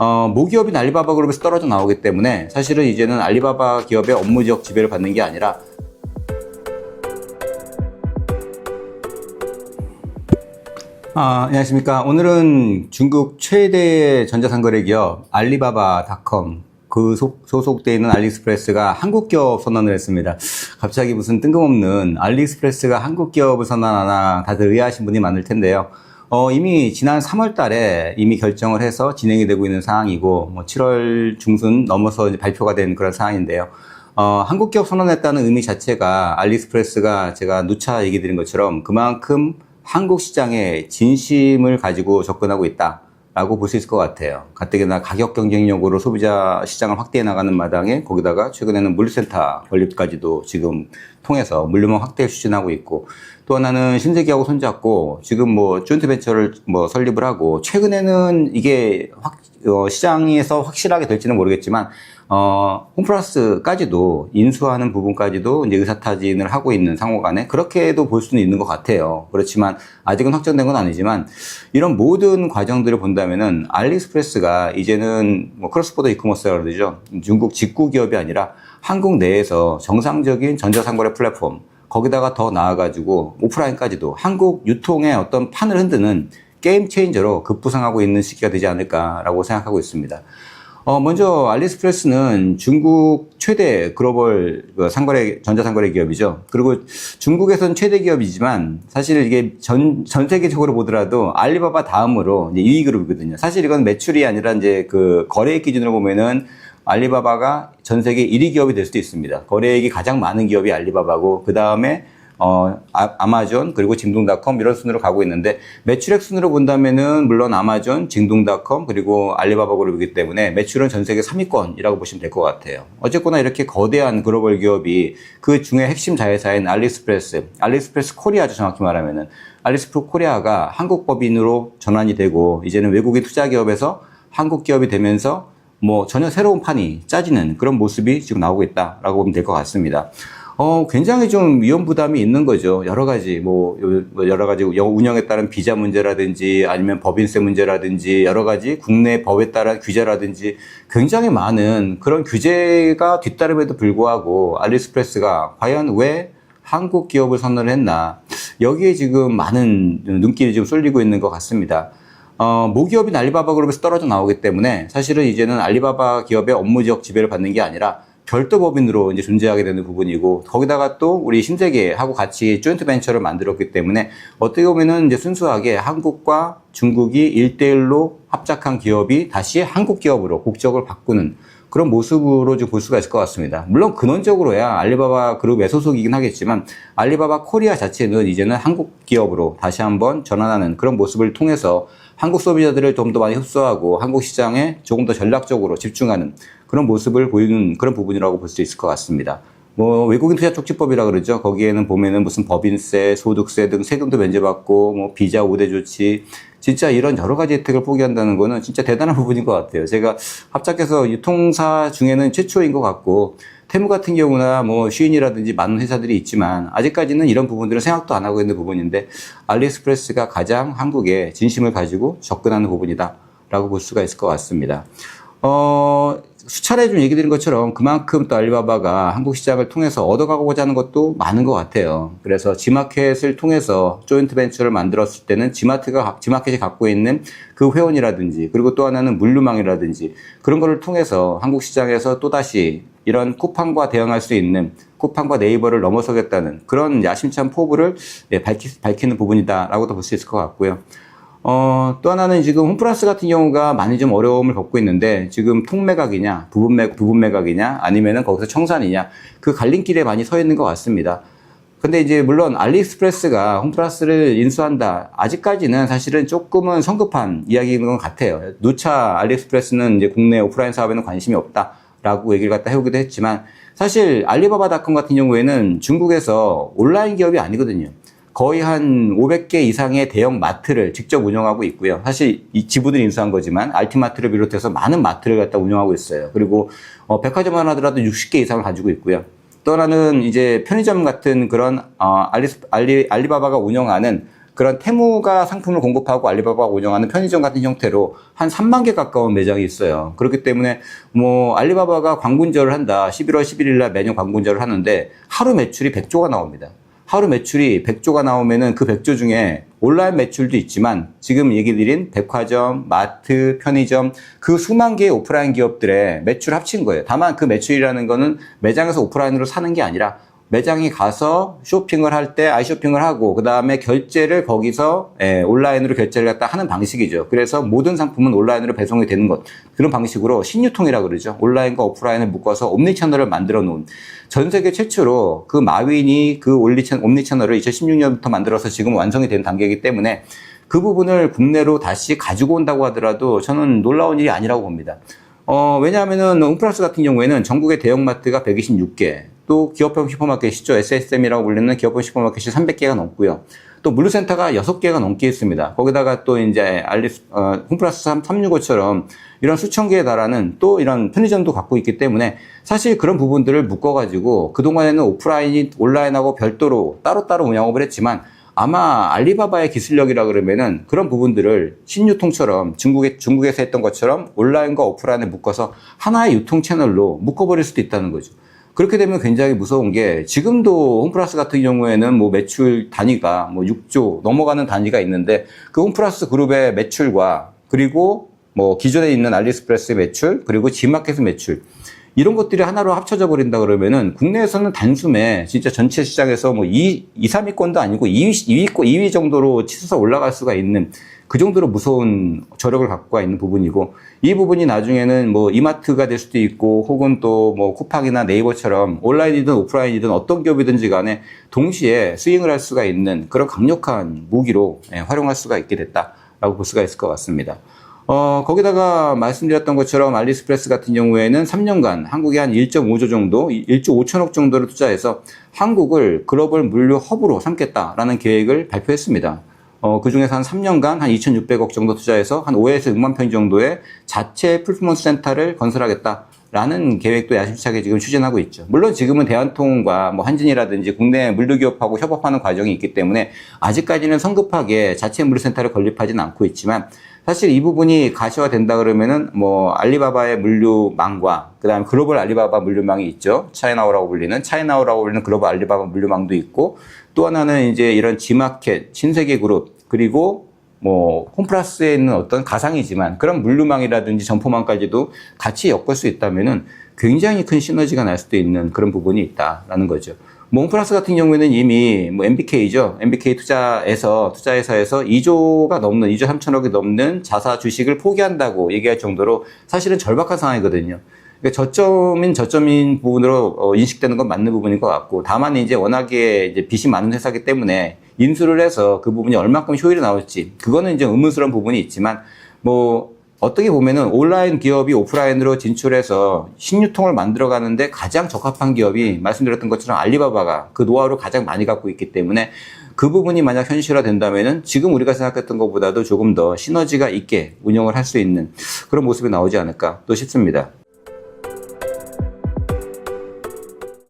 어, 모기업인 알리바바 그룹에서 떨어져 나오기 때문에 사실은 이제는 알리바바 기업의 업무적 지배를 받는 게 아니라 아, 안녕하십니까. 오늘은 중국 최대의 전자상거래 기업 알리바바닷컴 그 소, 소속돼 있는 알리익스프레스가 한국 기업 선언을 했습니다. 갑자기 무슨 뜬금없는 알리익스프레스가 한국 기업을 선언하나 다들 의아하신 분이 많을 텐데요. 어, 이미 지난 3월 달에 이미 결정을 해서 진행이 되고 있는 상황이고, 뭐 7월 중순 넘어서 발표가 된 그런 상황인데요. 어, 한국 기업 선언했다는 의미 자체가 알리익스프레스가 제가 누차 얘기 드린 것처럼 그만큼 한국 시장에 진심을 가지고 접근하고 있다. 라고 볼 수 있을 것 같아요. 가뜩이나 가격 경쟁력으로 소비자 시장을 확대해 나가는 마당에 거기다가 최근에는 물류센터 건립까지도 지금 통해서 물류망 확대를 추진하고 있고 또 하나는 신세계하고 손잡고 지금 뭐 조인트 벤처를 뭐 설립을 하고 최근에는 이게 확, 어, 시장에서 확실하게 될지는 모르겠지만 어, 홈플러스까지도 인수하는 부분까지도 이제 의사타진을 하고 있는 상호 간에 그렇게도 볼 수는 있는 것 같아요. 그렇지만 아직은 확정된 건 아니지만 이런 모든 과정들을 본다면은 알리익스프레스가 이제는 뭐 크로스보더 이커머스라고 그러죠. 중국 직구 기업이 아니라 한국 내에서 정상적인 전자상거래 플랫폼 거기다가 더 나아가지고 오프라인까지도 한국 유통의 어떤 판을 흔드는 게임 체인저로 급부상하고 있는 시기가 되지 않을까라고 생각하고 있습니다. 어, 먼저 알리스프레스는 중국 최대 글로벌 그 상거래 전자상거래 기업이죠. 그리고 중국에선 최대 기업이지만 사실 이게 전, 전 세계적으로 보더라도 알리바바 다음으로 이제 2위 그룹이거든요. 사실 이건 매출이 아니라 이제 그 거래액 기준으로 보면은 알리바바가 전 세계 1위 기업이 될 수도 있습니다. 거래액이 가장 많은 기업이 알리바바고 그 다음에 어, 아, 마존 그리고 징동닷컴 이런 순으로 가고 있는데 매출액 순으로 본다면은 물론 아마존, 징동닷컴 그리고 알리바바 그룹이기 때문에 매출은 전 세계 3위권이라고 보시면 될 것 같아요. 어쨌거나 이렇게 거대한 글로벌 기업이 그 중에 핵심 자회사인 알리스프레스, 알리스프레스 코리아죠 정확히 말하면은 알리스프레스 코리아가 한국 법인으로 전환이 되고 이제는 외국인 투자 기업에서 한국 기업이 되면서 뭐 전혀 새로운 판이 짜지는 그런 모습이 지금 나오고 있다라고 보면 될 것 같습니다. 어, 굉장히 좀 위험 부담이 있는 거죠. 여러 가지, 뭐, 여러 가지 운영에 따른 비자 문제라든지 아니면 법인세 문제라든지 여러 가지 국내 법에 따른 규제라든지 굉장히 많은 그런 규제가 뒤따름에도 불구하고 알리스프레스가 과연 왜 한국 기업을 선언을 했나. 여기에 지금 많은 눈길이 지금 쏠리고 있는 것 같습니다. 어, 모기업인 알리바바 그룹에서 떨어져 나오기 때문에 사실은 이제는 알리바바 기업의 업무적 지배를 받는 게 아니라 별도 법인으로 이제 존재하게 되는 부분이고 거기다가 또 우리 신세계하고 같이 조인트 벤처를 만들었기 때문에 어떻게 보면은 이제 순수하게 한국과 중국이 1대1로 합작한 기업이 다시 한국 기업으로 국적을 바꾸는 그런 모습으로 좀 볼 수가 있을 것 같습니다. 물론 근원적으로야 알리바바 그룹의 소속이긴 하겠지만 알리바바 코리아 자체는 이제는 한국 기업으로 다시 한번 전환하는 그런 모습을 통해서 한국 소비자들을 좀 더 많이 흡수하고 한국 시장에 조금 더 전략적으로 집중하는 그런 모습을 보이는 그런 부분이라고 볼 수 있을 것 같습니다. 뭐 외국인 투자 촉진법이라 그러죠. 거기에는 보면은 무슨 법인세, 소득세 등 세금도 면제받고 뭐 비자 우대 조치 진짜 이런 여러 가지 혜택을 포기한다는 거는 진짜 대단한 부분인 것 같아요. 제가 합작해서 유통사 중에는 최초인 것 같고 테무 같은 경우나 뭐 쉬인이라든지 많은 회사들이 있지만 아직까지는 이런 부분들은 생각도 안 하고 있는 부분인데 알리익스프레스가 가장 한국에 진심을 가지고 접근하는 부분이다라고 볼 수가 있을 것 같습니다. 어, 수차례 좀 얘기 드린 것처럼 그만큼 또 알리바바가 한국 시장을 통해서 얻어가고자 하는 것도 많은 것 같아요. 그래서 지마켓을 통해서 조인트 벤처를 만들었을 때는 지마트가, 지마켓이 갖고 있는 그 회원이라든지 그리고 또 하나는 물류망이라든지 그런 거를 통해서 한국 시장에서 또다시 이런 쿠팡과 대응할 수 있는 쿠팡과 네이버를 넘어서겠다는 그런 야심찬 포부를 예, 밝히, 밝히 는 부분이다라고도 볼 수 있을 것 같고요. 어, 또 하나는 지금 홈플러스 같은 경우가 많이 좀 어려움을 겪고 있는데 지금 통매각이냐, 부분 매, 부분 매각이냐, 아니면은 거기서 청산이냐, 그 갈림길에 많이 서 있는 것 같습니다. 근데 이제 물론 알리익스프레스가 홈플러스를 인수한다. 아직까지는 사실은 조금은 성급한 이야기인 것 같아요. 누차 알리익스프레스는 이제 국내 오프라인 사업에는 관심이 없다 라고 얘기를 갖다 해오기도 했지만 사실 알리바바닷컴 같은 경우에는 중국에서 온라인 기업이 아니거든요. 거의 한 500개 이상의 대형 마트를 직접 운영하고 있고요. 사실 이 지부들이 인수한 거지만 알티마트를 비롯해서 많은 마트를 갖다 운영하고 있어요. 그리고 어, 백화점만 하더라도 60개 이상을 가지고 있고요. 또 하나는 이제 편의점 같은 그런 어, 알리, 알리, 알리바바가 운영하는 그런 테무가 상품을 공급하고 알리바바가 운영하는 편의점 같은 형태로 한 3만 개 가까운 매장이 있어요. 그렇기 때문에 뭐 알리바바가 광군절을 한다. 11월 11일 날 매년 광군절을 하는데 하루 매출이 100조가 나옵니다. 하루 매출이 100조가 나오면은 그 100조 중에 온라인 매출도 있지만 지금 얘기 드린 백화점, 마트, 편의점 그 수만 개의 오프라인 기업들의 매출 합친 거예요. 다만 그 매출이라는 거는 매장에서 오프라인으로 사는 게 아니라 매장에 가서 쇼핑을 할 때 아이쇼핑을 하고 그 다음에 결제를 거기서 예, 온라인으로 결제를 갖다 하는 방식이죠. 그래서 모든 상품은 온라인으로 배송이 되는 것 그런 방식으로 신유통이라 고 그러죠. 온라인과 오프라인을 묶어서 옴니 채널을 만들어 놓은 전 세계 최초로 그 마윈이 그 옴니 채널을 2016년부터 만들어서 지금 완성이 된 단계이기 때문에 그 부분을 국내로 다시 가지고 온다고 하더라도 저는 놀라운 일이 아니라고 봅니다. 어, 왜냐하면은 홈플러스 같은 경우에는 전국의 대형마트가 126개, 또 기업형 슈퍼마켓이죠. SSM이라고 불리는 기업형 슈퍼마켓이 300개가 넘고요. 또 물류센터가 6개가 넘게 있습니다. 거기다가 또 이제 알리스, 어, 홈플러스 365처럼 이런 수천 개에 달하는 또 이런 편의점도 갖고 있기 때문에 사실 그런 부분들을 묶어 가지고 그동안에는 오프라인이 온라인하고 별도로 따로따로 운영업을 했지만 아마 알리바바의 기술력이라 그러면은 그런 부분들을 신유통처럼 중국에, 중국에서 했던 것처럼 온라인과 오프라인을 묶어서 하나의 유통 채널로 묶어버릴 수도 있다는 거죠. 그렇게 되면 굉장히 무서운 게 지금도 홈플러스 같은 경우에는 뭐 매출 단위가 뭐 6조 넘어가는 단위가 있는데 그 홈플러스 그룹의 매출과 그리고 뭐 기존에 있는 알리스프레스의 매출 그리고 지마켓의 매출 이런 것들이 하나로 합쳐져 버린다 그러면은 국내에서는 단숨에 진짜 전체 시장에서 뭐 2, 2 3위권도 아니고 2위, 2위, 2위 정도로 치솟아 올라갈 수가 있는 그 정도로 무서운 저력을 갖고 있는 부분이고 이 부분이 나중에는 뭐 이마트가 될 수도 있고 혹은 또 뭐 쿠팡이나 네이버처럼 온라인이든 오프라인이든 어떤 기업이든지 간에 동시에 스윙을 할 수가 있는 그런 강력한 무기로 예, 활용할 수가 있게 됐다라고 볼 수가 있을 것 같습니다. 어, 거기다가 말씀드렸던 것처럼 알리스프레스 같은 경우에는 3년간 한국에 한 1.5조 정도, 1조 5천억 정도를 투자해서 한국을 글로벌 물류 허브로 삼겠다라는 계획을 발표했습니다. 어, 그 중에서 한 3년간 한 2,600억 정도 투자해서 한 5에서 6만 평 정도의 자체 풀포먼스 센터를 건설하겠다. 라는 계획도 야심차게 지금 추진하고 있죠. 물론 지금은 대한통운과 뭐 한진이라든지 국내 물류기업하고 협업하는 과정이 있기 때문에 아직까지는 성급하게 자체 물류센터를 건립하지는 않고 있지만 사실 이 부분이 가시화 된다 그러면은 뭐 알리바바의 물류망과 그다음에 글로벌 알리바바 물류망이 있죠. 차이나오라고 불리는 차이나오라고 불리는 글로벌 알리바바 물류망도 있고 또 하나는 이제 이런 지마켓, 신세계 그룹 그리고 뭐 홈플러스에 있는 어떤 가상이지만 그런 물류망이라든지 점포망까지도 같이 엮을 수 있다면은 굉장히 큰 시너지가 날 수도 있는 그런 부분이 있다라는 거죠. 뭐 홈플러스 같은 경우에는 이미 뭐 MBK죠. MBK 투자에서 투자회사에서 2조가 넘는 2조 3천억이 넘는 자사 주식을 포기한다고 얘기할 정도로 사실은 절박한 상황이거든요. 그러니까 저점인 저점인 부분으로 어, 인식되는 건 맞는 부분인 것 같고 다만 이제 워낙에 이제 빚이 많은 회사기 때문에 인수를 해서 그 부분이 얼마큼 효율이 나올지 그거는 이제 의문스러운 부분이 있지만 뭐 어떻게 보면은 온라인 기업이 오프라인으로 진출해서 신유통을 만들어 가는데 가장 적합한 기업이 말씀드렸던 것처럼 알리바바가 그 노하우를 가장 많이 갖고 있기 때문에 그 부분이 만약 현실화 된다면은 지금 우리가 생각했던 것보다도 조금 더 시너지가 있게 운영을 할 수 있는 그런 모습이 나오지 않을까 또 싶습니다.